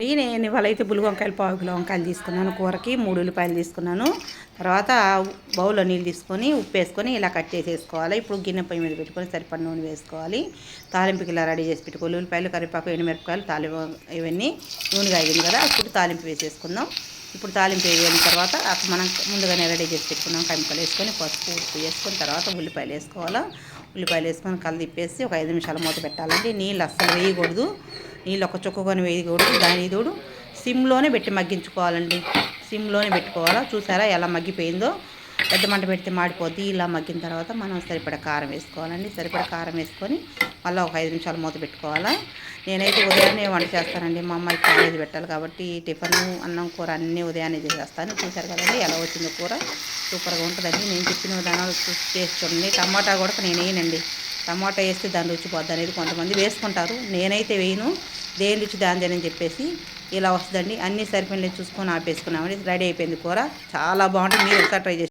నేను ఇవాళ అయితే బుల్లి వంకాయలు పావు కిలో వంకాయలు తీసుకున్నాను కూరకి మూడు ఉల్లిపాయలు తీసుకున్నాను. తర్వాత బౌల్లో నీళ్ళు తీసుకొని ఉప్పు వేసుకొని ఇలా కట్ చేసేసుకోవాలి. ఇప్పుడు గిన్నె పొయ్యి మీద పెట్టుకొని సరిపడిన నూనె వేసుకోవాలి. తాలింపుకి ఇలా రెడీ చేసి పెట్టుకోవాలి ఉల్లిపాయలు కరివేపాకు ఎండుమిరపకాయలు తాలింపు ఇవన్నీ నూనె కాగింది కదా ఇప్పుడు తాలింపు వేసేసుకుందాం. ఇప్పుడు తాలింపు వేయిన తర్వాత అక్కడ మనం ముందుగానే రెడీ చేసి పెట్టుకున్నాం. కంపలు వేసుకొని పసుపు ఉప్పు వేసుకొని తర్వాత ఉల్లిపాయలు వేసుకోవాలా. ఉల్లిపాయలు వేసుకొని కళ్ళు తిప్పేసి ఒక ఐదు నిమిషాల మూత పెట్టాలండి. నీళ్ళు అస్సలు వేయకూడదు. నీళ్ళు ఒక చుక్కకొని వేయకూడదు దాని తోడు సిమ్లోనే పెట్టి మగ్గించుకోవాలండి. సిమ్లోనే పెట్టుకోవాలా? చూసారా ఎలా మగ్గిపోయిందో? పెద్ద మంట పెడితే మాడిపోద్ది ఇలా మగ్గిన తర్వాత మనం సరిపడా కారం వేసుకోవాలండి. సరిపడా కారం వేసుకొని మళ్ళీ ఒక ఐదు నిమిషాలు మూత పెట్టుకోవాలా? నేనైతే ఉదయాన్నే వంట చేస్తానండి. మా అమ్మాయి కాలేజీ పెట్టాలి కాబట్టి టిఫిన్ అన్నం కూర అన్నీ ఉదయాన్నే చేసేస్తాను. చూసారు కదండి ఎలా వచ్చిందో కూర? సూపర్గా ఉంటుందండి. నేను చెప్పిన విధానాలు చేసి చూడండి. టమాటా కూడా నేను వేయనండి టమాటా వేస్తే దాని రుచి పోద్ది అనేది కొంతమంది వేసుకుంటారు. నేనైతే వేయను. దేని రుచి దాని చెప్పేసి ఇలా వస్తుందండి. అన్ని సరిపోయినవి చూసుకొని ఆపేసుకున్నామండి రెడీ అయిపోయింది కూర. చాలా బాగుంటుంది. మీరు ఒకసారి ట్రై చేసి